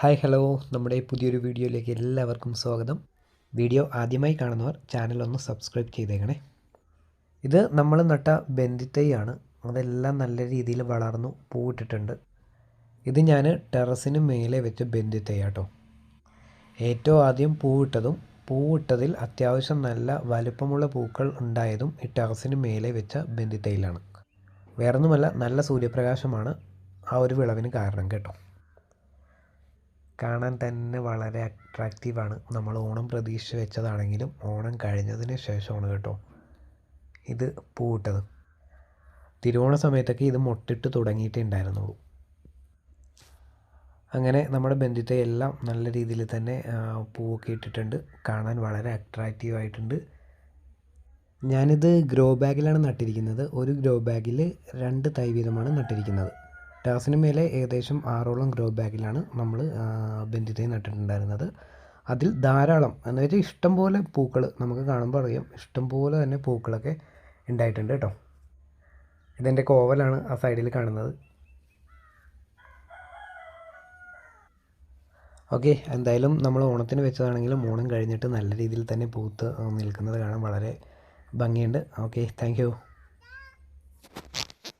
Hi hello. നമ്മുടെ പുതിയൊരു വീഡിയോയിലേക്ക് എല്ലാവർക്കും സ്വാഗതം. വീഡിയോ ആദ്യമായി കാണുന്നവർ ചാനൽ ഒന്ന് സബ്സ്ക്രൈബ് ചെയ്തേക്കണേ. ഇത് നമ്മൾ നട്ട ബന്ധിത്തൈയാണ്. അതെല്ലാം നല്ല രീതിയിൽ വളർന്നു പൂവിട്ടിട്ടുണ്ട്. ഇത് ഞാൻ ടെറസിന് മേലെ വെച്ച് ബന്ധിത്തൈയാട്ടോ. ഏറ്റവും ആദ്യം പൂവിട്ടതും പൂവിട്ടതിൽ അത്യാവശ്യം നല്ല വലുപ്പമുള്ള പൂക്കൾ ഉണ്ടായതും ഈ ടെറസിന് മേലെ വെച്ച ബന്ധിത്തൈയിലാണ് വേറൊന്നുമല്ല നല്ല സൂര്യപ്രകാശമാണ് ആ ഒരു വിളവിന് കാരണം കേട്ടോ. കാണാൻ തന്നെ വളരെ അട്രാക്റ്റീവാണ് നമ്മൾ ഓണം പ്രതീക്ഷിച്ച് വെച്ചതാണെങ്കിലും ഓണം കഴിഞ്ഞതിന് ശേഷമാണ് കേട്ടോ ഇത് പൂവിട്ടത്. തിരുവോണ സമയത്തൊക്കെ ഇത് മൊട്ടിട്ട് തുടങ്ങിയിട്ടേ ഉണ്ടായിരുന്നുള്ളൂ. അങ്ങനെ നമ്മുടെ ബന്ധുത്തെ എല്ലാം നല്ല രീതിയിൽ തന്നെ പൂവൊക്കെ ഇട്ടിട്ടുണ്ട്. കാണാൻ വളരെ അട്രാക്റ്റീവ് ആയിട്ടുണ്ട്. ഞാനിത് ഗ്രോ ബാഗിലാണ് നട്ടിരിക്കുന്നത്. ഒരു ഗ്രോ ബാഗിൽ രണ്ട് തൈ വീതമാണ് നട്ടിരിക്കുന്നത്. ടെറസിന് മേലെ ഏകദേശം ആറോളം ഗ്രോ ബാഗിലാണ് നമ്മൾ ബന്ധിതയെ നട്ടിട്ടുണ്ടായിരുന്നത്. അതിൽ ധാരാളം എന്ന് വെച്ചാൽ ഇഷ്ടം പോലെ പൂക്കൾ നമുക്ക് കാണുമ്പോൾ അറിയാം ഇഷ്ടം പോലെ തന്നെ പൂക്കളൊക്കെ ഉണ്ടായിട്ടുണ്ട് കേട്ടോ. ഇതെന്റെ കോവലാണ് ആ സൈഡിൽ കാണുന്നത്. ഓക്കെ എന്തായാലും നമ്മൾ ഓണത്തിന് വെച്ചതാണെങ്കിലും ഓണം കഴിഞ്ഞിട്ട് നല്ല രീതിയിൽ തന്നെ പൂത്ത് നിൽക്കുന്നത് കാണാൻ വളരെ ഭംഗിയുണ്ട്. Okay thank